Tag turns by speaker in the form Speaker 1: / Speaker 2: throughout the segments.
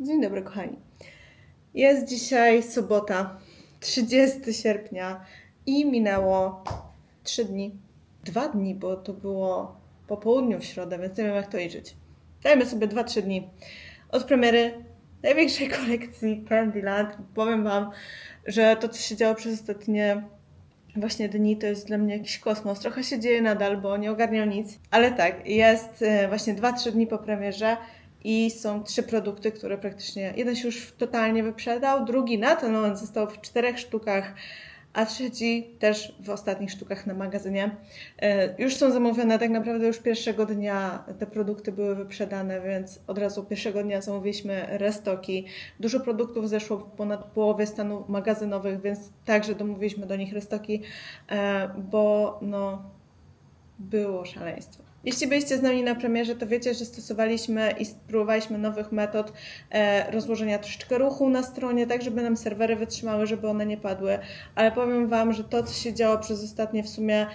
Speaker 1: Dzień dobry, kochani. Jest dzisiaj sobota, 30 sierpnia i minęło 3 dni. Dwa dni, bo to było po południu w środę, więc nie wiem, jak to liczyć. Dajmy sobie 2-3 dni od premiery największej kolekcji Candyland. Powiem Wam, że to, co się działo przez ostatnie właśnie dni, to jest dla mnie jakiś kosmos. Trochę się dzieje nadal, bo nie ogarniam nic. Ale tak, jest e, właśnie 2-3 dni po premierze i są trzy produkty, które praktycznie jeden się już totalnie wyprzedał, drugi na ten moment został w czterech sztukach, a trzeci też w ostatnich sztukach na magazynie. E, Już są zamówione, tak naprawdę już pierwszego dnia te produkty były wyprzedane, więc od razu pierwszego dnia zamówiliśmy restoki. Dużo produktów zeszło ponad połowie stanu magazynowych, więc także domówiliśmy do nich restoki, e, bo no było szaleństwo. Jeśli byliście z nami na premierze, to wiecie, że stosowaliśmy i spróbowaliśmy nowych metod e, rozłożenia troszeczkę ruchu na stronie, tak żeby nam serwery wytrzymały, żeby one nie padły. Ale powiem Wam, że to, co się działo przez ostatnie w sumie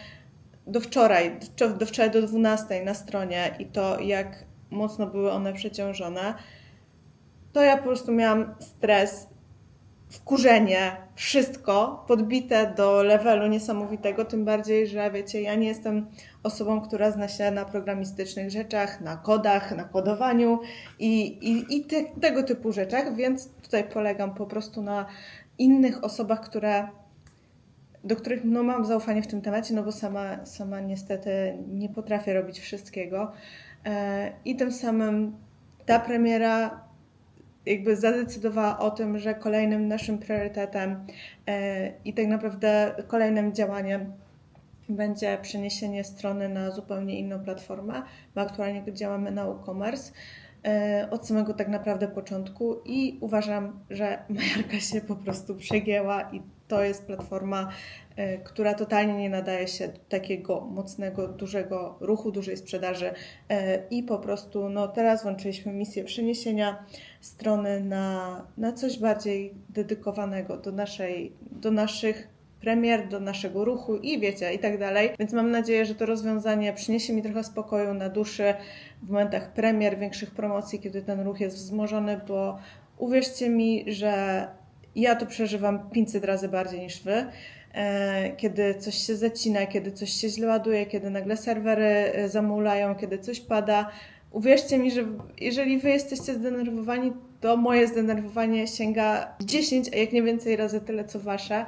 Speaker 1: do wczoraj, do, do wczoraj do 12 na stronie i to, jak mocno były one przeciążone, to ja po prostu miałam stres, wkurzenie, wszystko podbite do levelu niesamowitego, tym bardziej, że wiecie, ja nie jestem osobą, która zna się na programistycznych rzeczach, na kodach, na kodowaniu i, i, i te, tego typu rzeczach, więc tutaj polegam po prostu na innych osobach, które do których no, mam zaufanie w tym temacie, no bo sama, sama niestety nie potrafię robić wszystkiego. E, I tym samym ta premiera jakby zadecydowała o tym, że kolejnym naszym priorytetem e, i tak naprawdę kolejnym działaniem będzie przeniesienie strony na zupełnie inną platformę. My aktualnie działamy na e-commerce od samego tak naprawdę początku i uważam, że Majarka się po prostu przegięła i to jest platforma, e, która totalnie nie nadaje się do takiego mocnego, dużego ruchu, dużej sprzedaży e, i po prostu no teraz włączyliśmy misję przeniesienia strony na, na coś bardziej dedykowanego do, naszej, do naszych premier, do naszego ruchu i wiecie, i tak dalej. Więc mam nadzieję, że to rozwiązanie przyniesie mi trochę spokoju na duszy w momentach premier, większych promocji, kiedy ten ruch jest wzmożony, bo uwierzcie mi, że ja to przeżywam 500 razy bardziej niż wy. E, Kiedy coś się zacina, kiedy coś się źle ładuje, kiedy nagle serwery e, zamulają, kiedy coś pada. Uwierzcie mi, że jeżeli wy jesteście zdenerwowani, to moje zdenerwowanie sięga 10, a jak nie więcej razy tyle co wasze.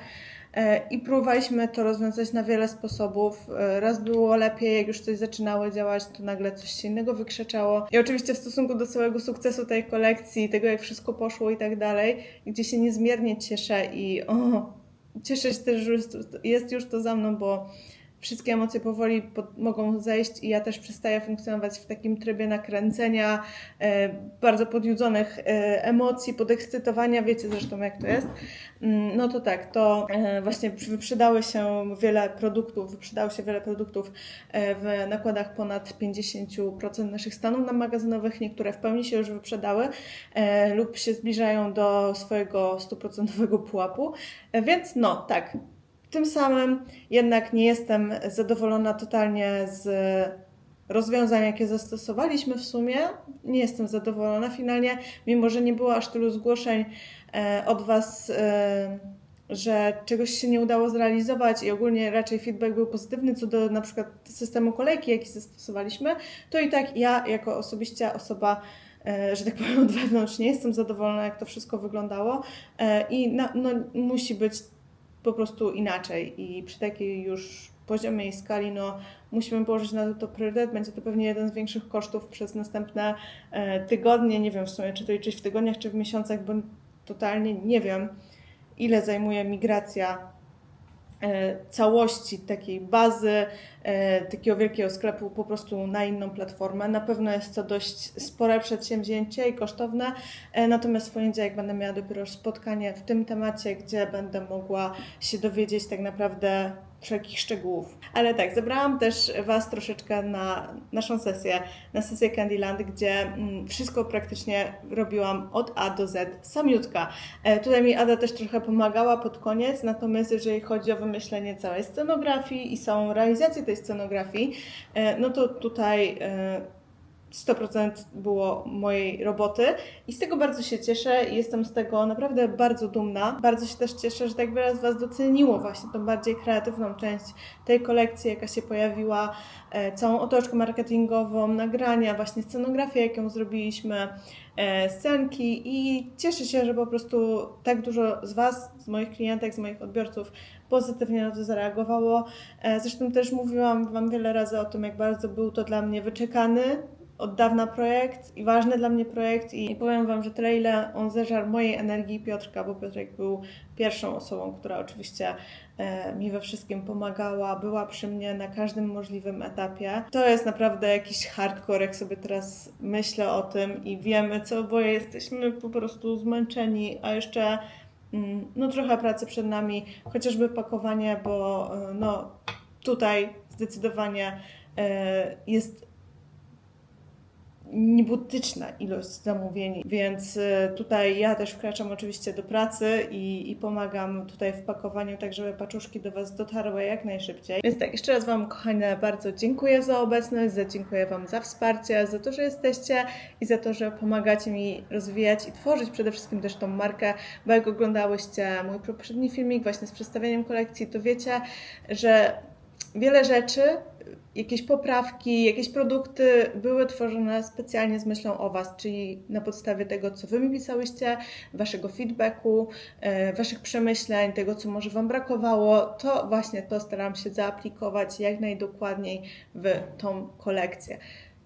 Speaker 1: E, I próbowaliśmy to rozwiązać na wiele sposobów. E, Raz było lepiej, jak już coś zaczynało działać, to nagle coś się innego wykrzyczało. I oczywiście w stosunku do całego sukcesu tej kolekcji, tego jak wszystko poszło i tak dalej, gdzie się niezmiernie cieszę i o, cieszę się też, że jest- jest już to za mną, bo wszystkie emocje powoli pod, mogą zejść i ja też przestaję funkcjonować w takim trybie nakręcenia, e, bardzo podjudzonych e, emocji, podekscytowania, wiecie zresztą jak to jest. Mm, No to tak, to e, właśnie wyprzedały się wiele produktów, wyprzedało się wiele produktów e, w nakładach ponad 50% naszych stanów na magazynowych, niektóre w pełni się już wyprzedały e, lub się zbliżają do swojego 100% pułapu, E, więc no tak, tym samym jednak nie jestem zadowolona totalnie z rozwiązań, jakie zastosowaliśmy w sumie. Nie jestem zadowolona finalnie, mimo że nie było aż tylu zgłoszeń e, od Was, e, że czegoś się nie udało zrealizować i ogólnie raczej feedback był pozytywny co do na przykład systemu kolejki, jaki zastosowaliśmy, to i tak ja jako osobiście osoba e, że tak powiem od wewnątrz nie jestem zadowolona, jak to wszystko wyglądało i na, no, musi być po prostu inaczej i przy takiej już poziomie i skali, no musimy położyć na to priorytet. Będzie to pewnie jeden z większych kosztów przez następne e, tygodnie. Nie wiem w sumie, czy to liczyć w tygodniach, czy w miesiącach, bo totalnie nie wiem, ile zajmuje migracja całości takiej bazy, e, takiego wielkiego sklepu po prostu na inną platformę. Na pewno jest to dość spore przedsięwzięcie i kosztowne, e, natomiast w poniedziałek będę miała dopiero spotkanie w tym temacie, gdzie będę mogła się dowiedzieć tak naprawdę wszelkich szczegółów. Ale tak, zebrałam też Was troszeczkę na naszą sesję, na sesję Candyland, gdzie mm, wszystko praktycznie robiłam od A do Z samiutka. E, tutaj mi Ada też trochę pomagała pod koniec, natomiast jeżeli chodzi o wymyślenie całej scenografii i samą realizację tej scenografii, e, no to tutaj e, 100% było mojej roboty i z tego bardzo się cieszę i jestem z tego naprawdę bardzo dumna. Bardzo się też cieszę, że tak wiele z Was doceniło właśnie tą bardziej kreatywną część tej kolekcji, jaka się pojawiła, e, całą otoczkę marketingową, nagrania, właśnie scenografię, jaką zrobiliśmy, e, scenki i cieszę się, że po prostu tak dużo z Was, z moich klientek, z moich odbiorców pozytywnie na to zareagowało. E, Zresztą też mówiłam Wam wiele razy o tym, jak bardzo był to dla mnie wyczekany od dawna projekt i ważny dla mnie projekt i powiem Wam, że tyle ile on zeżarł mojej energii Piotrka, bo Piotrek był pierwszą osobą, która oczywiście e, mi we wszystkim pomagała, była przy mnie na każdym możliwym etapie. To jest naprawdę jakiś hardcore, jak sobie teraz myślę o tym i wiemy, co oboje jesteśmy po prostu zmęczeni, a jeszcze mm, no trochę pracy przed nami, chociażby pakowanie, bo e, no tutaj zdecydowanie e, jest niebotyczna ilość zamówień, więc y, tutaj ja też wkraczam oczywiście do pracy i, i pomagam tutaj w pakowaniu, tak żeby paczuszki do Was dotarły jak najszybciej. Więc tak, jeszcze raz Wam kochane bardzo dziękuję za obecność, za dziękuję Wam za wsparcie, za to, że jesteście i za to, że pomagacie mi rozwijać i tworzyć przede wszystkim też tą markę, bo jak oglądałyście mój poprzedni filmik właśnie z przedstawieniem kolekcji, to wiecie, że wiele rzeczy jakieś poprawki, jakieś produkty były tworzone specjalnie z myślą o Was, czyli na podstawie tego, co Wy mi pisałyście, Waszego feedbacku, e, Waszych przemyśleń, tego, co może Wam brakowało, to właśnie to staram się zaaplikować jak najdokładniej w tą kolekcję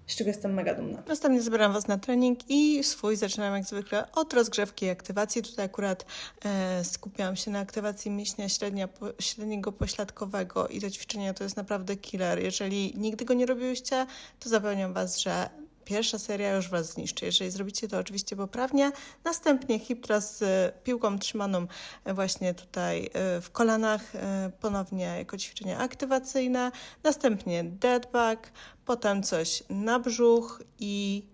Speaker 1: z czego jestem mega dumna. Następnie zabieram Was na trening i swój zaczynam jak zwykle od rozgrzewki i aktywacji. Tutaj akurat e, się na aktywacji mięśnia średnia, po, średniego pośladkowego i to ćwiczenie to jest naprawdę killer. Jeżeli nigdy go nie robiłyście, to zapewniam Was, że pierwsza seria już Was zniszczy. Jeżeli zrobicie to oczywiście poprawnie, następnie hip z piłką trzymaną właśnie tutaj e, w kolanach, e, ponownie jako ćwiczenie aktywacyjne, następnie dead bug, potem coś na brzuch i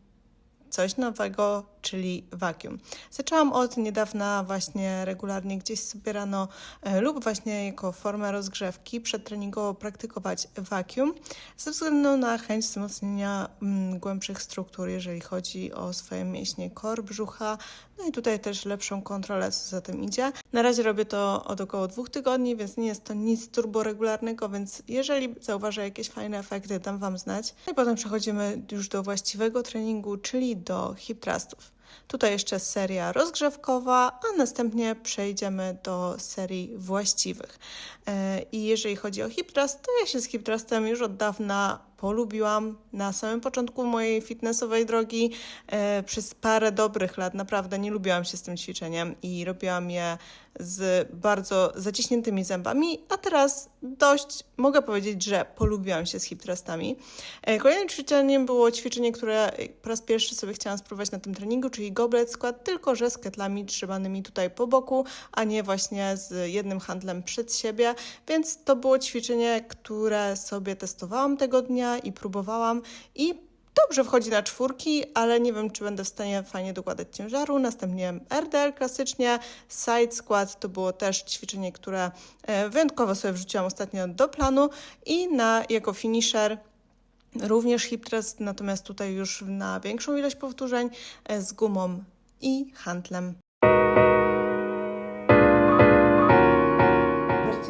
Speaker 1: coś nowego, czyli vacuum. Zaczęłam od niedawna właśnie regularnie gdzieś sobie rano e, lub właśnie jako formę rozgrzewki przedtreningowo praktykować vacuum ze względu na chęć wzmocnienia mm, głębszych struktur, jeżeli chodzi o swoje mięśnie kor, brzucha, no i tutaj też lepszą kontrolę, co za tym idzie. Na razie robię to od około dwóch tygodni, więc nie jest to nic turboregularnego, więc jeżeli zauważę jakieś fajne efekty, dam Wam znać. No i potem przechodzimy już do właściwego treningu, czyli do hip thrustów. Tutaj jeszcze seria rozgrzewkowa, a następnie przejdziemy do serii właściwych. E, I jeżeli chodzi o hip thrust, to ja się z hip thrustem już od dawna polubiłam na samym początku mojej fitnessowej drogi. E, przez parę dobrych lat naprawdę nie lubiłam się z tym ćwiczeniem i robiłam je z bardzo zaciśniętymi zębami, a teraz dość mogę powiedzieć, że polubiłam się z hip thrustami. E, kolejnym ćwiczeniem było ćwiczenie, które po raz pierwszy sobie chciałam spróbować na tym treningu, czyli goblet skład, tylko że z ketlami trzymanymi tutaj po boku, a nie właśnie z jednym handlem przed siebie, więc to było ćwiczenie, które sobie testowałam tego dnia i próbowałam i dobrze wchodzi na czwórki, ale nie wiem, czy będę w stanie fajnie dokładać ciężaru. Następnie RDL klasycznie, side squat to było też ćwiczenie, które e, wyjątkowo sobie wrzuciłam ostatnio do planu i na jako finisher również hip thrust, natomiast tutaj już na większą ilość powtórzeń e, z gumą i handlem.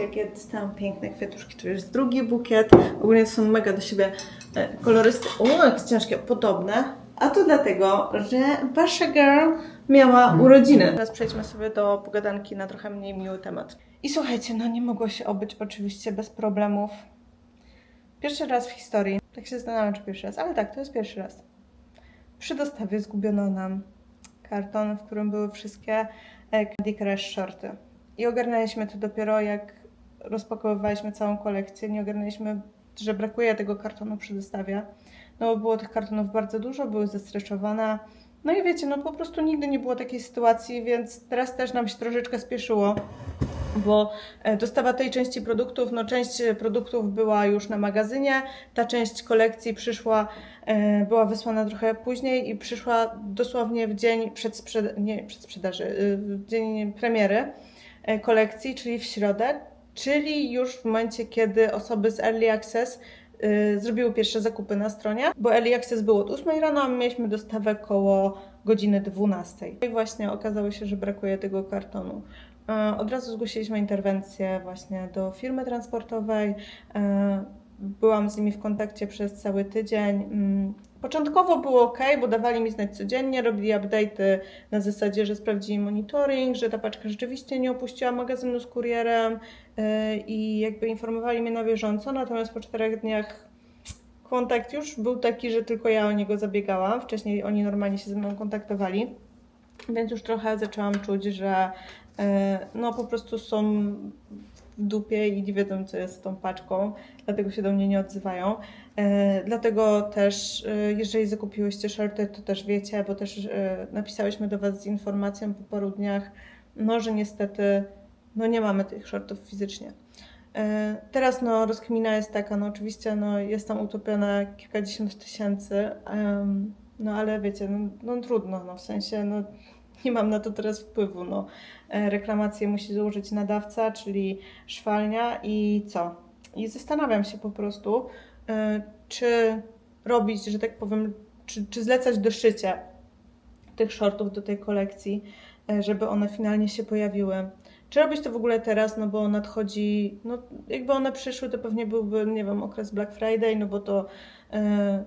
Speaker 1: Zobaczcie, jakie dostałam piękne kwiatuszki. Tu jest drugi bukiet. Ogólnie są mega do siebie e, kolorystyczne. O, jakie ciężkie, podobne. A to dlatego, że wasza girl miała urodziny. Teraz przejdźmy sobie do pogadanki na trochę mniej miły temat. I słuchajcie, no nie mogło się obyć oczywiście bez problemów. Pierwszy raz w historii, tak się zastanawiam, czy pierwszy raz, ale tak, to jest pierwszy raz. Przy dostawie zgubiono nam karton, w którym były wszystkie e, Candy Crush shorty. I ogarnęliśmy to dopiero jak rozpakowywaliśmy całą kolekcję. Nie ogarnęliśmy, że brakuje tego kartonu przy dostawie. No było tych kartonów bardzo dużo, były zestreszowane. No i wiecie, no po prostu nigdy nie było takiej sytuacji, więc teraz też nam się troszeczkę spieszyło, bo e, dostawa tej części produktów, no część produktów była już na magazynie, ta część kolekcji przyszła, e, była wysłana trochę później i przyszła dosłownie w dzień przed, sprzed, nie, przed sprzedaży, w dzień premiery e, kolekcji, czyli w środę, czyli już w momencie, kiedy osoby z Early Access y, zrobiły pierwsze zakupy na stronie, bo Early Access był od 8 rano, a my mieliśmy dostawę koło godziny 12. I właśnie okazało się, że brakuje tego kartonu. E, Od razu zgłosiliśmy interwencję właśnie do firmy transportowej. E, Byłam z nimi w kontakcie przez cały tydzień. Mm, Początkowo było ok, bo dawali mi znać codziennie, robili update'y na zasadzie, że sprawdzili monitoring, że ta paczka rzeczywiście nie opuściła magazynu z kurierem e, i jakby informowali mnie na bieżąco. Natomiast po czterech dniach kontakt już był taki, że tylko ja o niego zabiegałam. Wcześniej oni normalnie się ze mną kontaktowali, więc już trochę zaczęłam czuć, że e, no po prostu są w dupie i nie wiedzą, co jest z tą paczką, dlatego się do mnie nie odzywają. E, dlatego też, e, jeżeli zakupiłyście shorty, to też wiecie, bo też e, napisałyśmy do Was z informacją po paru dniach, no, że niestety no, nie mamy tych shortów fizycznie. Teraz no, rozkmina jest taka, no oczywiście no, jest tam kilkadziesiąt tysięcy, no ale wiecie, no, no trudno, no w sensie no, nie mam na to teraz wpływu. No. Reklamację musi złożyć nadawca, czyli szwalnia i co? I zastanawiam się po prostu, czy robić, że tak powiem, czy, czy zlecać do szycia tych shortów do tej kolekcji, e, żeby one finalnie się pojawiły. Czy robić to w ogóle teraz, no bo nadchodzi, no jakby one przyszły, to pewnie byłby, nie wiem, okres Black Friday, no bo to e,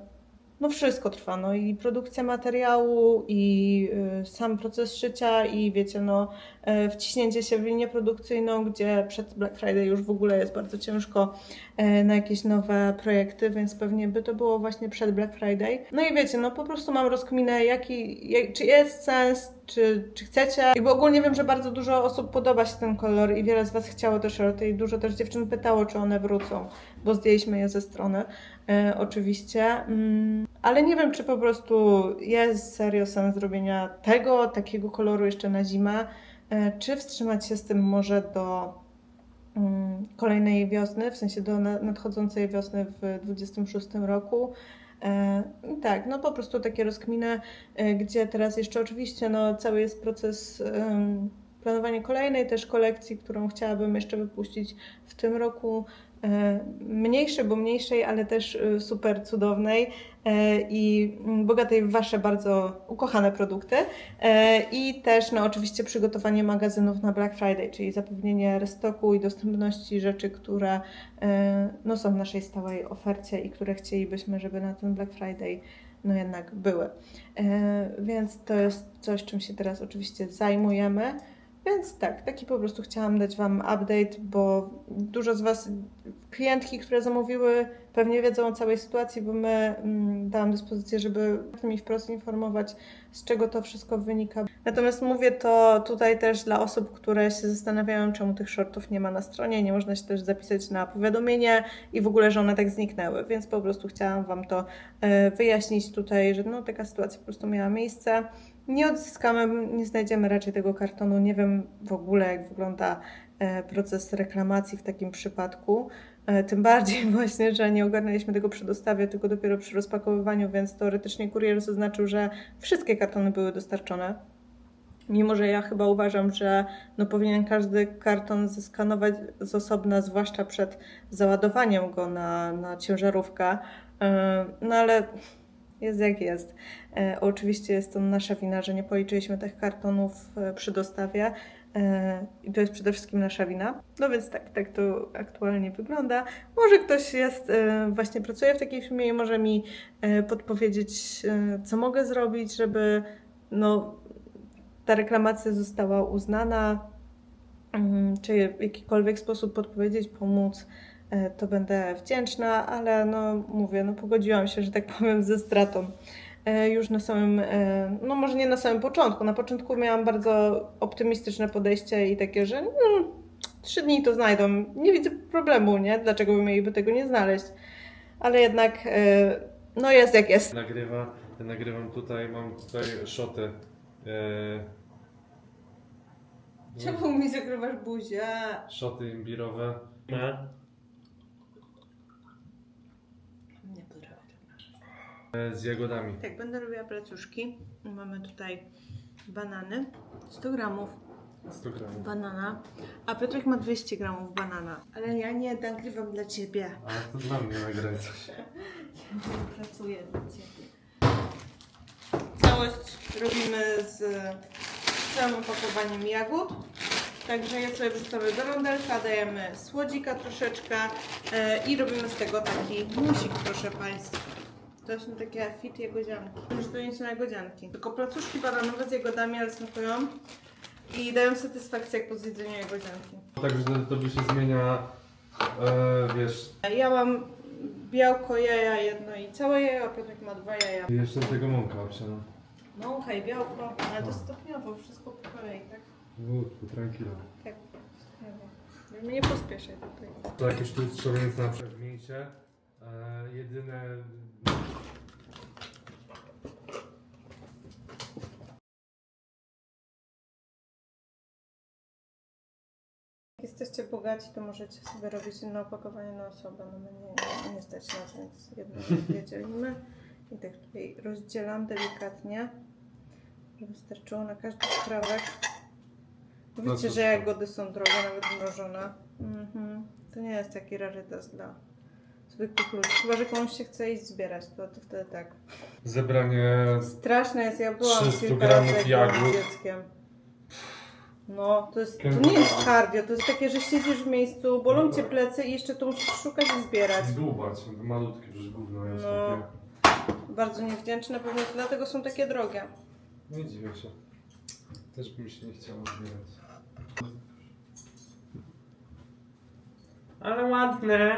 Speaker 1: no wszystko trwa, no i produkcja materiału, i y, sam proces szycia, i wiecie, no e, wciśnięcie się w linię produkcyjną, gdzie przed Black Friday już w ogóle jest bardzo ciężko e, na jakieś nowe projekty, więc pewnie by to było właśnie przed Black Friday. No i wiecie, no po prostu mam rozkminę, jaki, jak, czy jest sens, czy, czy chcecie. Jakby ogólnie wiem, że bardzo dużo osób podoba się ten kolor i wiele z Was chciało te shorty i dużo też dziewczyn pytało, czy one wrócą, bo zdjęliśmy je ze strony e, oczywiście. Mm, ale nie wiem, czy po prostu jest serio sens zrobienia tego, takiego koloru jeszcze na zimę, e, czy wstrzymać się z tym może do mm, kolejnej wiosny, w sensie do na- nadchodzącej wiosny w 26 roku. E, tak, no po prostu takie rozkminy, e, gdzie teraz jeszcze oczywiście no, cały jest proces planowania kolejnej też kolekcji, którą chciałabym jeszcze wypuścić w tym roku. E, Mniejszej, bo mniejszej, ale też e, super cudownej e, i mm, bogatej w Wasze bardzo ukochane produkty. I też no, oczywiście przygotowanie magazynów na Black Friday, czyli zapewnienie restoku i dostępności rzeczy, które no, są w naszej stałej ofercie i które chcielibyśmy, żeby na ten Black Friday no jednak były. Więc to jest coś, czym się teraz oczywiście zajmujemy. Więc tak, taki po prostu chciałam dać Wam update, bo dużo z Was, klientki, które zamówiły, pewnie wiedzą o całej sytuacji, bo my mm, dałam dyspozycję, żeby mi wprost informować, z czego to wszystko wynika. Natomiast mówię to tutaj też dla osób, które się zastanawiają, czemu tych shortów nie ma na stronie, nie można się też zapisać na powiadomienie i w ogóle, że one tak zniknęły, więc po prostu chciałam Wam to e, wyjaśnić tutaj, że no, taka sytuacja po prostu miała miejsce. Nie odzyskamy, nie znajdziemy raczej tego kartonu. Nie wiem w ogóle, jak wygląda e, proces reklamacji w takim przypadku. E, Tym bardziej właśnie, że nie ogarnęliśmy tego przy dostawie, tylko dopiero przy rozpakowywaniu, więc teoretycznie kurier zaznaczył, że wszystkie kartony były dostarczone. Mimo, że ja chyba uważam, że no powinien każdy karton zeskanować z osobna, zwłaszcza przed załadowaniem go na, na ciężarówkę. E, No ale jest jak jest. E, oczywiście jest to nasza wina, że nie policzyliśmy tych kartonów e, przy dostawie. E, I to jest przede wszystkim nasza wina. No więc tak, tak to aktualnie wygląda. Może ktoś jest, e, właśnie pracuje w takiej firmie i może mi podpowiedzieć, co mogę zrobić, żeby no, ta reklamacja została uznana, mm, czy w jakikolwiek sposób podpowiedzieć, pomóc, to będę wdzięczna, ale no mówię, no pogodziłam się, że tak powiem, ze stratą. E, Już na samym, e, no może nie na samym początku. Na początku miałam bardzo optymistyczne podejście i takie, że mm, trzy dni to znajdą. Nie widzę problemu, nie? Dlaczego by mieliby tego nie znaleźć? Ale jednak, e, no jest jak jest.
Speaker 2: Nagrywa, nagrywam tutaj, mam tutaj szoty. E,
Speaker 1: Czemu mi zakrywasz buzię?
Speaker 2: szoty imbirowe.
Speaker 1: Nie potrafię.
Speaker 2: E, z jagodami.
Speaker 1: Tak, będę robiła placuszki. Mamy tutaj banany, 100 gramów,
Speaker 2: 100 gramów.
Speaker 1: banana, a Piotrek ma 200 gramów banana. Ale ja nie nagrywam dla ciebie.
Speaker 2: Ale to dla mnie nagraj coś.
Speaker 1: Ja nie pracuję dla ciebie. Całość robimy z całym opakowaniem jagód. Także je sobie wrzucamy do rondelka, dajemy słodzika troszeczkę e, i robimy z tego taki musik, proszę Państwa. To są takie fit jagodzianki. Już to nie są jagodzianki. Tylko placuszki bananowe z jagodami, ale smakują i dają satysfakcję jak po zjedzeniu jagodzianki.
Speaker 2: Także to, to by się zmienia, e, wiesz,
Speaker 1: Ja mam białko jaja jedno i całe jajo, a Piotrek ma dwa jaja.
Speaker 2: jeszcze do tego mąka obsiana.
Speaker 1: Mąka i białko, ale to stopniowo, wszystko po kolei, tak?
Speaker 2: Wódku, tranquilo.
Speaker 1: Tak, stopniowo. Nie pospieszaj tutaj.
Speaker 2: To jakieś tu strzelając na przegnięcie. E, jedyne...
Speaker 1: Jak jesteście bogaci, to możecie sobie robić inne opakowanie na osobę. No my nie, nie, stać nas, więc jedno dwie dzielimy. I tak tutaj rozdzielam delikatnie, żeby starczyło na każdy skrawek.
Speaker 2: No
Speaker 1: Wiecie, że jagody są drogie, nawet mrożone. Mhm. To nie jest taki rarytas dla zwykłych ludzi. Chyba, że komuś się chce iść zbierać, to, to wtedy tak.
Speaker 2: Zebranie...
Speaker 1: Straszne jest, ja byłam
Speaker 2: 300
Speaker 1: kilka
Speaker 2: gramów
Speaker 1: razy jak byłam
Speaker 2: jagód.
Speaker 1: dzieckiem. No, to, jest, to nie jest cardio, to jest takie, że siedzisz w miejscu, bolą cię plecy i jeszcze to musisz szukać i zbierać.
Speaker 2: Zgubać, malutkie, przecież gówno jest
Speaker 1: No.
Speaker 2: takie.
Speaker 1: Bardzo niewdzięczne, pewnie dlatego są takie drogie.
Speaker 2: Nie dziwię się. Też by mi się nie chciało zbierać. Ale ładne.